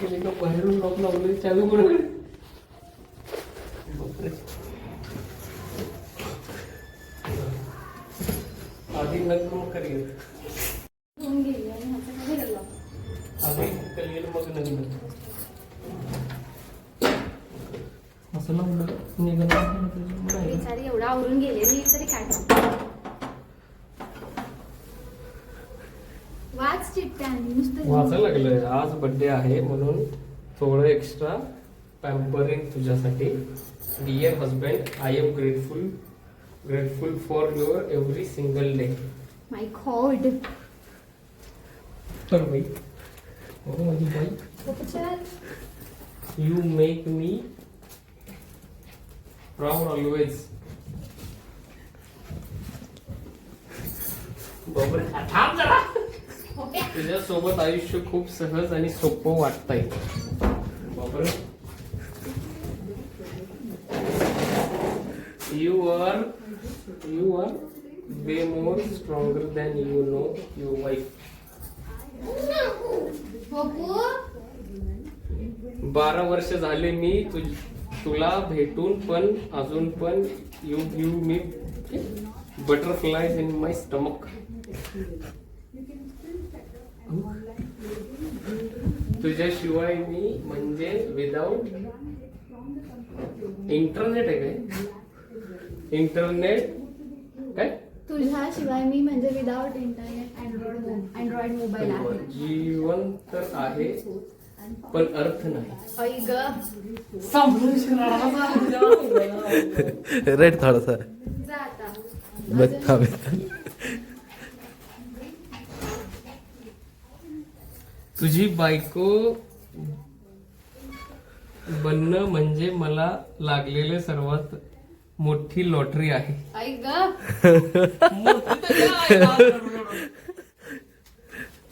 केली का बाहेरून लॉक लावले चालू बापरे. आधी लग्न करिअर गेली? आधी करिअर मग लग्न असं लावलं निघालं एवढं आवरून गेलेली तरी काय नुसतं वाचायला लागलंय. आज बर्थडे आहे म्हणून थोडं एक्स्ट्रा पॅम्परिंग तुझ्यासाठी. Dear husband I am grateful grateful for your every single day my god पण बाई हो माझी बाई. You make me proud always बापरे थांब जरा. तुझ्यासोबत आयुष्य खूप सहज आणि सोपं वाटतंय. बापरे. You are you are way more stronger than you know your wife बारा वर्ष झाले मी तुझ तुला भेटून पण अजून पण you you me butterfly in my stomach तुझ्याशिवाय मी म्हणजे विदाऊट इंटरनेट आहे काय? इंटरनेट काय? तुझ्याशिवाय मी म्हणजे without internet android android mobile आहे. जीवन तर आहे पण अर्थ नाही. रेट थोडासा. जा आता बस थांब तुझी बायको बनणं म्हणजे मला लागलेले सर्वात मोठी लॉटरी आहे.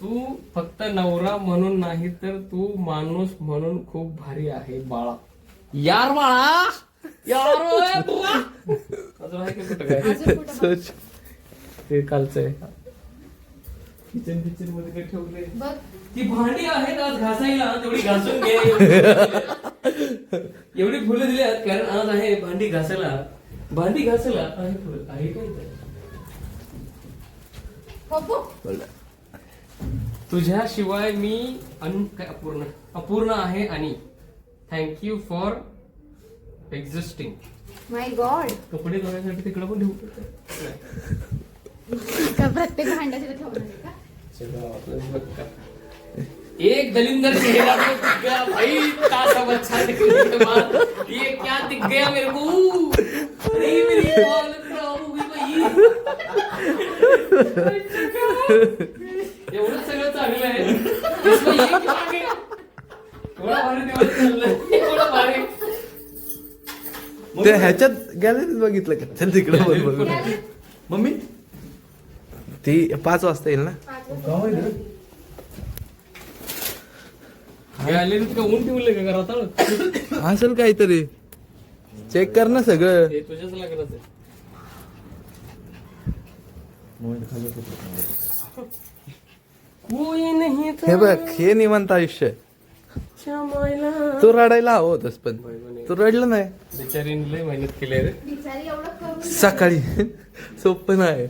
तू फक्त नवरा म्हणून नाही तर तू माणूस म्हणून खूप भारी आहे बाळा. यार बाळा! यार. अजून आहे का कुठं? काय अजून कुठं? बघ. सोच. ते कालचं आहे. किचन किचनमध्ये काय ठेवलंय? बघ. ती भांडी आहेत आज घासायला तेवढी घासून घे. एवढी फुलं दिली आहेत कारण आज आहे भांडी घासायला. भांडी घासायला आहे फुलं. आहे काय? पप्पू? तुझ्याशिवाय मी अन काय अपूर्ण. अपूर्ण आहे आणि. Thank you for existing my god कपडे धुण्यासाठी तिकडे पण ठेवू शकतो. का प्रत्येक भांड्याच्या ठेवणार आहे का. एक दलिंदर चेहरा तो दिख गया भाई तासा बच्चा निकलने के बाद ये क्या दिख गया मेरे को? अरे मेरी बॉल खराब हो गई भाई। एवढं सगळं चांगलं आहे इसमें ये क्या आ गया? एवढा भारी दिवस चाललाय एवढा भारी ते ह्याच्यात गॅलरीत बघितलं का? चल तिकडे मम्मी? ती पाच वाजता येईल ना? का ऊन ठेवलंय का घरात असेल काहीतरी. चेक कर ना सगळं. हे तुझ्याच हे बघ हे निवांत आयुष्य तू रडायला हवं होतस पण. तू रडलं नाही. बिचारीने लय मेहनत केली रे. बिचारी सकाळी. सोपं नाही.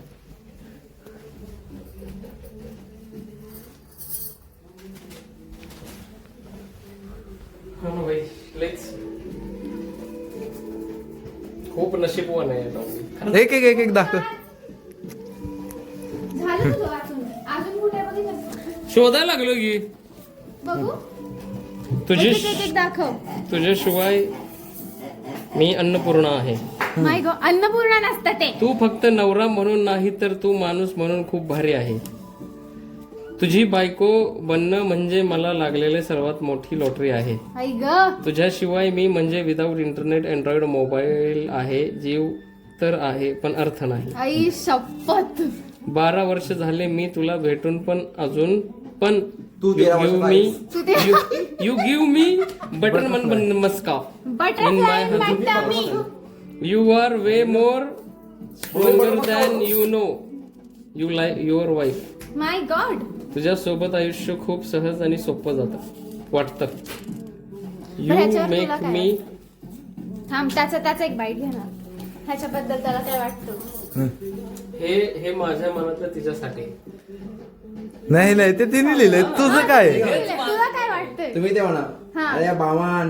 खूप नशीबवान आहे. एक एक एक एक दाखव. झालं तुझं वाचून. अजून कुठे बघितलं? शोधायला लागलो की. बघू. तुझे एक एक एक दाखव. तुझ्याशिवाय मी अन्नपूर्णा आहे. माय अन्नपूर्णा नसतं ते. तू फक्त नवरा म्हणून नाही तर तू माणूस म्हणून खूप भारी आहे. तुझी बायको बनणं म्हणजे मला लागलेले सर्वात मोठी लॉटरी आहे. आई ग. तुझ्याशिवाय मी म्हणजे विदाऊट इंटरनेट अँड्रॉइड मोबाईल आहे जीव तर आहे पण अर्थ नाही. आई शपथ. बारा वर्ष झाले मी तुला भेटून पण अजून पण तू यू तेरा गिव्ह वर्षाचा मी यू गिव्ह मी बटन मन बन मस्का In my butterfly you are way more stronger than you know you like your wife my god तुझ्या सोबत आयुष्य खूप सहज आणि सोपं जातं वाटतं. यू ह्याच्यावर मेक तुला काय मी? थांब त्याचा त्याचा एक बाईट घेणार ह्याच्याबद्दल त्याला काय वाटतं? हे. हे माझ्या मनातलं तिच्यासाठी. नाही नाही ते तिने लिहिलंय. तुझं काय? तुला काय वाटतंय? तुम्ही ते म्हणा. हा. अरे बाबा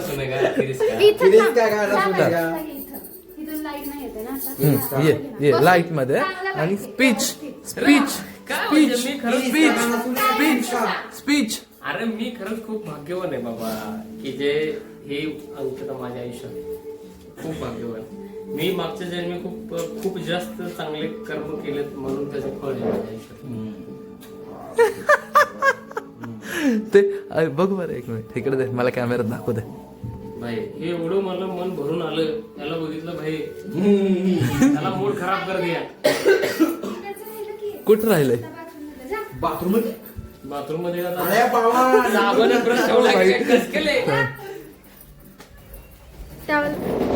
सुनेगा फिरिस का इथं Please थांब. काय इथं. इथून लाइट नाही येते ना आता हम्म, हा, ये. ये. लाइटमध्ये आणि. स्पीच स्पीच स्पीच मी खरंच स्पीच स्पीच स्पीच अरे मी खरंच खूप भाग्यवान आहे बाबा की जे हे अंकिता माझ्या आयुष्यात. खूप भाग्यवान. मी मागच्या जन्मी खूप खूप जास्त चांगले कर्म केलेत म्हणून त्याचं फळ आहे माझ्या आयुष्यात. ते अरे बघ बरं एक मिनिट. इकडे दे मला कॅमेऱ्यात दाखवू दे. भाई हे एवढं मला मन भरून आलं त्याला बघितलं भाई. त्याला मूड खराब कर दिया. कुठं राहिलंय. बाथरूम बाथरूममध्ये का अरे बाबा साबण ब्रश ठेवला की काय कस केले त्यावर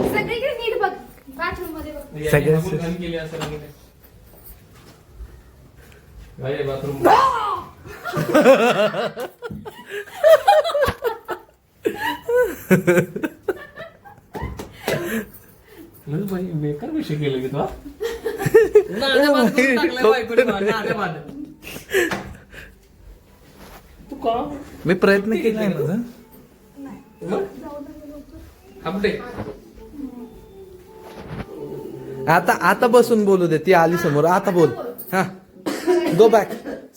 सगळीकडे नीट बघ बाथरूममध्ये बघ सगळ्या- घाण केली असं रंग ते. भाई बाथरूम बेकार विषय केलं की तुला. तू का? मी प्रयत्न केलाय माझा? अपडे आता आता बसून बोलू दे ती आली समोर. आता बोल. हा. गो बॅक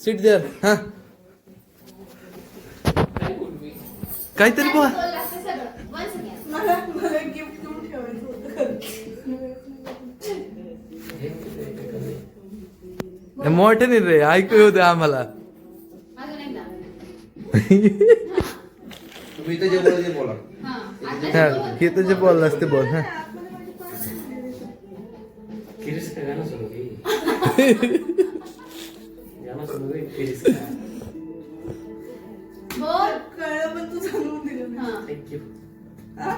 सीट देअर हा. काहीतरी बोल. मोठे नाही रे ऐकू येऊ दे आम्हाला. तुम्ही इथे जे बोला. ते बोला. हा हा. हे हा हा? हा?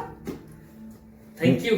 थँक्यू